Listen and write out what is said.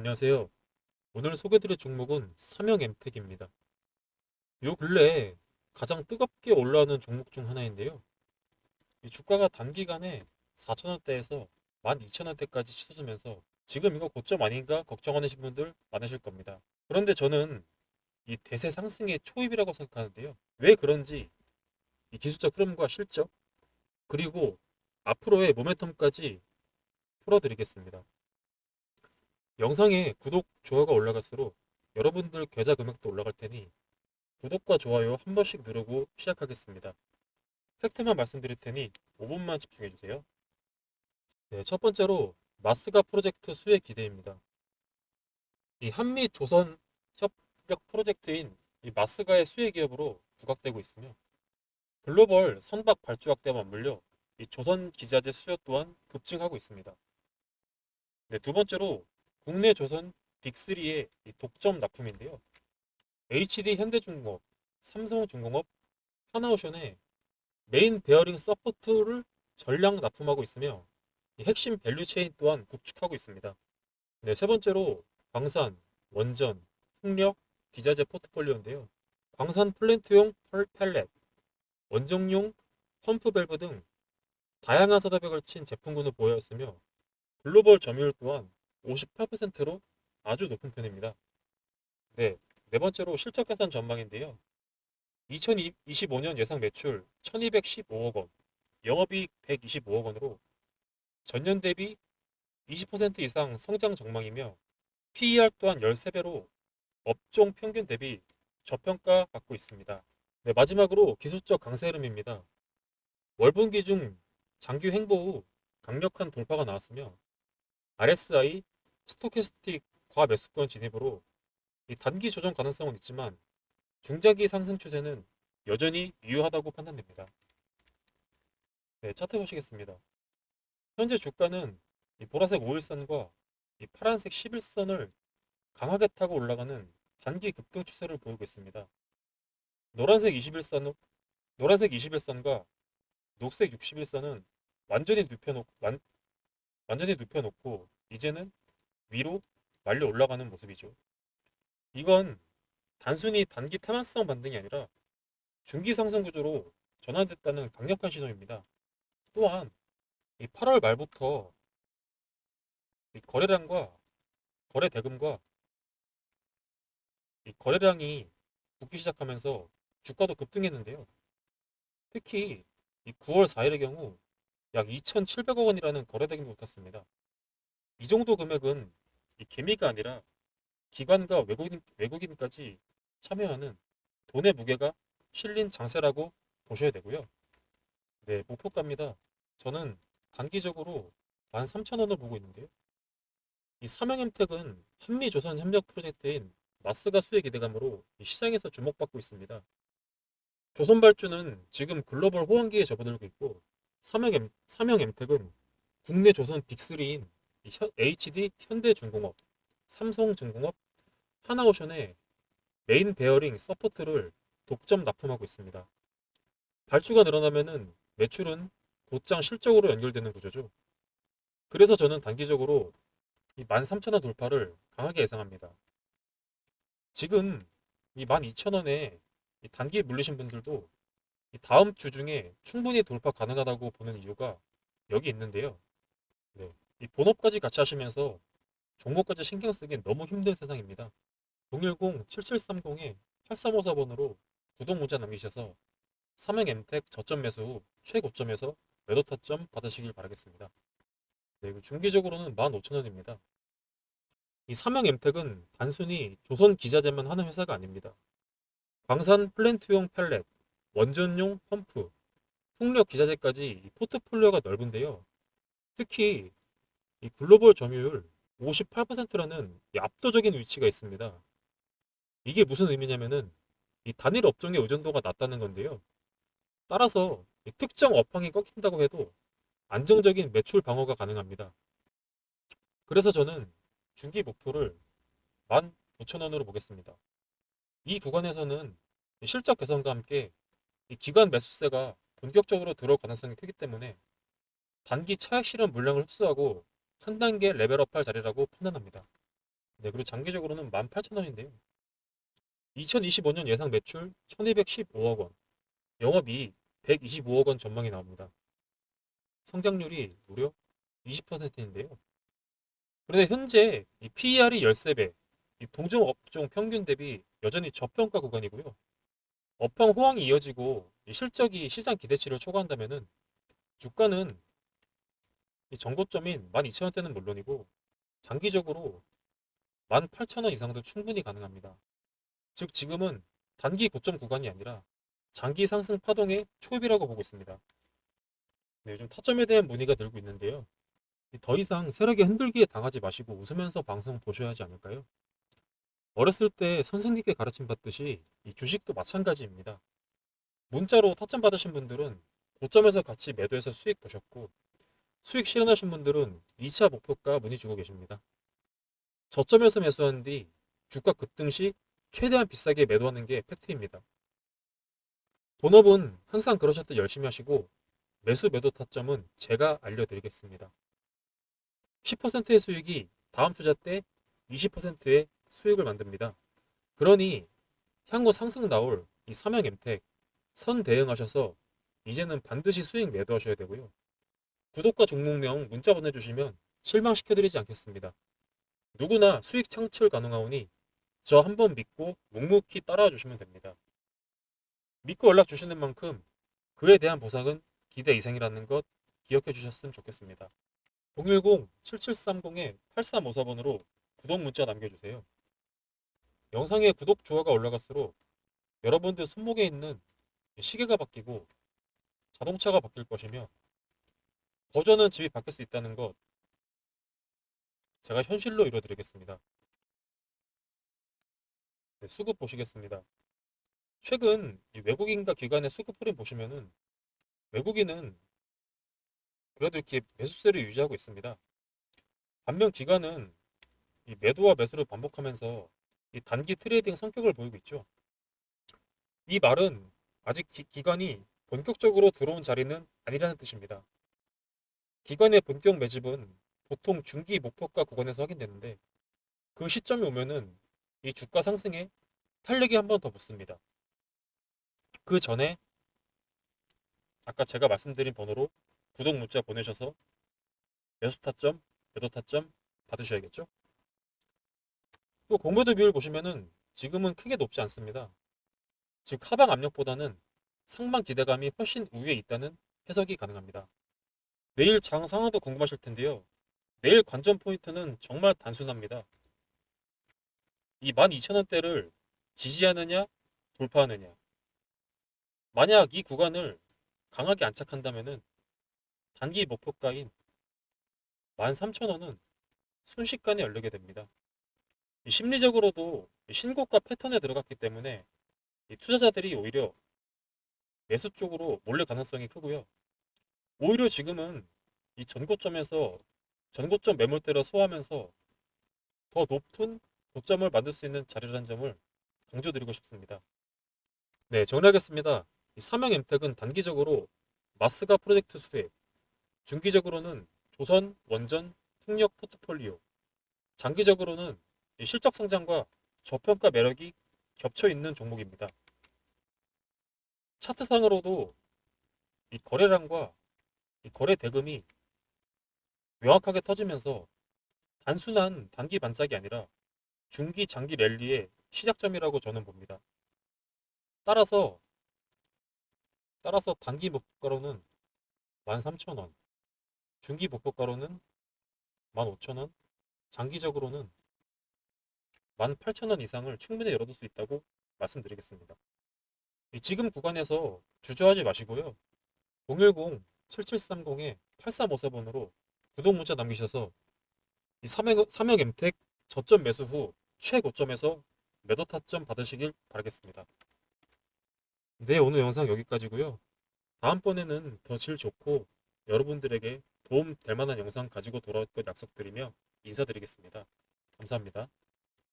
안녕하세요. 오늘 소개드릴 종목은 삼형 엠텍입니다. 요 근래에 가장 뜨겁게 올라오는 종목 중 하나인데요. 이 주가가 단기간에 4,000원대에서 12,000원대까지 치솟으면서 지금 이거 고점 아닌가 걱정하시는 분들 많으실 겁니다. 그런데 저는 이 대세 상승의 초입이라고 생각하는데요. 왜 그런지 이 기술적 흐름과 실적 그리고 앞으로의 모멘텀까지 풀어드리겠습니다. 영상에 구독, 좋아요가 올라갈수록 여러분들 계좌 금액도 올라갈 테니 구독과 좋아요 한 번씩 누르고 시작하겠습니다. 팩트만 말씀드릴 테니 5분만 집중해 주세요. 네, 첫 번째로 마스가 프로젝트 수혜 기대입니다. 이 한미 조선 협력 프로젝트인 이 마스가의 수혜 기업으로 부각되고 있으며 글로벌 선박 발주 확대와 맞물려 이 조선 기자재 수요 또한 급증하고 있습니다. 네, 두 번째로 국내 조선 빅3의 이 독점 납품인데요. HD 현대중공업, 삼성중공업, 하나오션의 메인 베어링 서포트를 전량 납품하고 있으며 이 핵심 밸류 체인 또한 구축하고 있습니다. 네, 세 번째로 광산, 원전, 풍력, 기자재 포트폴리오인데요. 광산 플랜트용 펄 펠렛, 원정용 펌프 밸브 등 다양한 셋업에 걸친 제품군을 보여왔으며 글로벌 점유율 또한 58%로 아주 높은 편입니다. 네, 네 번째로 실적 개선 전망인데요. 2025년 예상 매출 1215억 원, 영업이익 125억 원으로 전년 대비 20% 이상 성장 전망이며 PER 또한 13배로 업종 평균 대비 저평가 받고 있습니다. 네, 마지막으로 기술적 강세 흐름입니다. 월분기 중 장기 횡보 후 강력한 돌파가 나왔으며 RSI 스토캐스틱 과매수권 진입으로 이 단기 조정 가능성은 있지만 중장기 상승 추세는 여전히 유효하다고 판단됩니다. 네, 차트 보시겠습니다. 현재 주가는 이 보라색 5일선과 이 파란색 11선을 강하게 타고 올라가는 단기 급등 추세를 보이고 있습니다. 노란색 21선, 노란색 21선과 녹색 61선은 완전히 눕혀놓고 완, 완전히 눕혀놓고 이제는 위로 말려 올라가는 모습이죠. 이건 단순히 단기 테마성 반등이 아니라 중기 상승 구조로 전환됐다는 강력한 신호입니다. 또한 이 8월 말부터 이 거래량과 거래 대금과 이 거래량이 붙기 시작하면서 주가도 급등했는데요. 특히 이 9월 4일의 경우 약 2,700억 원이라는 거래 대금이 붙었습니다. 이 정도 금액은 이 개미가 아니라 기관과 외국인, 외국인까지 참여하는 돈의 무게가 실린 장세라고 보셔야 되고요. 네, 목표가입니다. 저는 단기적으로 13,000원을 보고 있는데요. 이 삼양엠텍은 한미조선 협력 프로젝트인 마스가 수혜 기대감으로 이 시장에서 주목받고 있습니다. 조선발주는 지금 글로벌 호황기에 접어들고 있고 삼양엠, 삼양엠텍은 국내 조선 빅3인 HD 현대중공업, 삼성중공업, 하나오션의 메인 베어링 서포트를 독점 납품하고 있습니다. 발주가 늘어나면은 매출은 곧장 실적으로 연결되는 구조죠. 그래서 저는 단기적으로 이 13,000원 돌파를 강하게 예상합니다. 지금 이 12,000원에 단기 물리신 분들도 이 다음 주 중에 충분히 돌파 가능하다고 보는 이유가 여기 있는데요. 네, 이 본업까지 같이 하시면서 종목까지 신경 쓰기 너무 힘든 세상입니다. 010-7730-8354번으로 구독 문자 남기셔서 삼형 엠텍 저점 매수 후 최고점에서 매도 타점 받으시길 바라겠습니다. 네, 중기적으로는 15,000원입니다. 이 삼형 엠텍은 단순히 조선 기자재만 하는 회사가 아닙니다. 광산 플랜트용 펠렛, 원전용 펌프, 풍력 기자재까지 이 포트폴리오가 넓은데요. 특히 이 글로벌 점유율 58%라는 압도적인 위치가 있습니다. 이게 무슨 의미냐면은 이 단일 업종의 의존도가 낮다는 건데요. 따라서 이 특정 업황이 꺾인다고 해도 안정적인 매출 방어가 가능합니다. 그래서 저는 중기 목표를 15,000원으로 보겠습니다. 이 구간에서는 실적 개선과 함께 이 기관 매수세가 본격적으로 들어올 가능성이 크기 때문에 단기 차익 실현 물량을 흡수하고 한 단계 레벨업할 자리라고 판단합니다. 네, 그리고 장기적으로는 18,000원인데요. 2025년 예상 매출 1215억 원, 영업이익 125억 원 전망이 나옵니다. 성장률이 무려 20%인데요. 그런데 현재 이 PER이 13배, 이 동종 업종 평균 대비 여전히 저평가 구간이고요. 업황 호황이 이어지고 이 실적이 시장 기대치를 초과한다면은 주가는 이 정고점인 12,000원대는 물론이고 장기적으로 18,000원 이상도 충분히 가능합니다. 즉 지금은 단기 고점 구간이 아니라 장기 상승 파동의 초입이라고 보고 있습니다. 네, 요즘 타점에 대한 문의가 늘고 있는데요. 더 이상 세력의 흔들기에 당하지 마시고 웃으면서 방송 보셔야 하지 않을까요? 어렸을 때 선생님께 가르침 받듯이 이 주식도 마찬가지입니다. 문자로 타점 받으신 분들은 고점에서 같이 매도해서 수익 보셨고 수익 실현하신 분들은 2차 목표가 문의 주고 계십니다. 저점에서 매수한 뒤 주가 급등 시 최대한 비싸게 매도하는 게 팩트입니다. 본업은 항상 그러셨듯 열심히 하시고 매수 매도 타점은 제가 알려드리겠습니다. 10%의 수익이 다음 투자 때 20%의 수익을 만듭니다. 그러니 향후 상승 나올 이 삼양 엠텍 선 대응하셔서 이제는 반드시 수익 매도하셔야 되고요. 구독과 종목명 문자 보내주시면 실망시켜드리지 않겠습니다. 누구나 수익 창출 가능하오니 저 한 번 믿고 묵묵히 따라와 주시면 됩니다. 믿고 연락 주시는 만큼 그에 대한 보상은 기대 이상이라는 것 기억해 주셨으면 좋겠습니다. 010-7730-8354번으로 구독 문자 남겨주세요. 영상에 구독, 좋아가 올라갈수록 여러분들 손목에 있는 시계가 바뀌고 자동차가 바뀔 것이며 버전은 집이 바뀔 수 있다는 것 제가 현실로 이뤄드리겠습니다. 네, 수급 보시겠습니다. 최근 이 외국인과 기관의 수급 흐름 보시면은 외국인은 그래도 이렇게 매수세를 유지하고 있습니다. 반면 기관은 이 매도와 매수를 반복하면서 이 단기 트레이딩 성격을 보이고 있죠. 이 말은 아직 기, 기관이 본격적으로 들어온 자리는 아니라는 뜻입니다. 기관의 본격 매집은 보통 중기 목표가 구간에서 확인되는데 그 시점이 오면은 이 주가 상승에 탄력이 한 번 더 붙습니다. 그 전에 아까 제가 말씀드린 번호로 구독 문자 보내셔서 매수 타점, 매도 타점 받으셔야겠죠? 또 공매도 비율 보시면은 지금은 크게 높지 않습니다. 즉 하방 압력보다는 상방 기대감이 훨씬 우위에 있다는 해석이 가능합니다. 내일 장 상황도 궁금하실 텐데요. 내일 관전 포인트는 정말 단순합니다. 이 12,000원대를 지지하느냐 돌파하느냐. 만약 이 구간을 강하게 안착한다면은 단기 목표가인 13,000원은 순식간에 열리게 됩니다. 이 심리적으로도 이 신고가 패턴에 들어갔기 때문에 이 투자자들이 오히려 매수 쪽으로 몰릴 가능성이 크고요. 오히려 지금은 이 전고점에서 전고점 매물대로 소화하면서 더 높은 고점을 만들 수 있는 자리라는 점을 강조드리고 싶습니다. 네, 정리하겠습니다. 이 삼양 엠텍은 단기적으로 마스가 프로젝트 수혜, 중기적으로는 조선, 원전, 풍력 포트폴리오, 장기적으로는 이 실적 성장과 저평가 매력이 겹쳐 있는 종목입니다. 차트상으로도 이 거래량과 이 거래 대금이 명확하게 터지면서 단순한 단기 반짝이 아니라 중기 장기 랠리의 시작점이라고 저는 봅니다. 따라서 따라서 단기 목표가로는 13,000원, 중기 목표가로는 15,000원, 장기적으로는 18,000원 이상을 충분히 열어둘 수 있다고 말씀드리겠습니다. 이 지금 구간에서 주저하지 마시고요. 010-7730-8354번으로 구독 문자 남기셔서 이 삼형, 삼형 엠텍 저점 매수 후 최고점에서 매도 타점 받으시길 바라겠습니다. 네, 오늘 영상 여기까지고요. 다음번에는 더 질 좋고 여러분들에게 도움 될 만한 영상 가지고 돌아올 것 약속드리며 인사드리겠습니다. 감사합니다.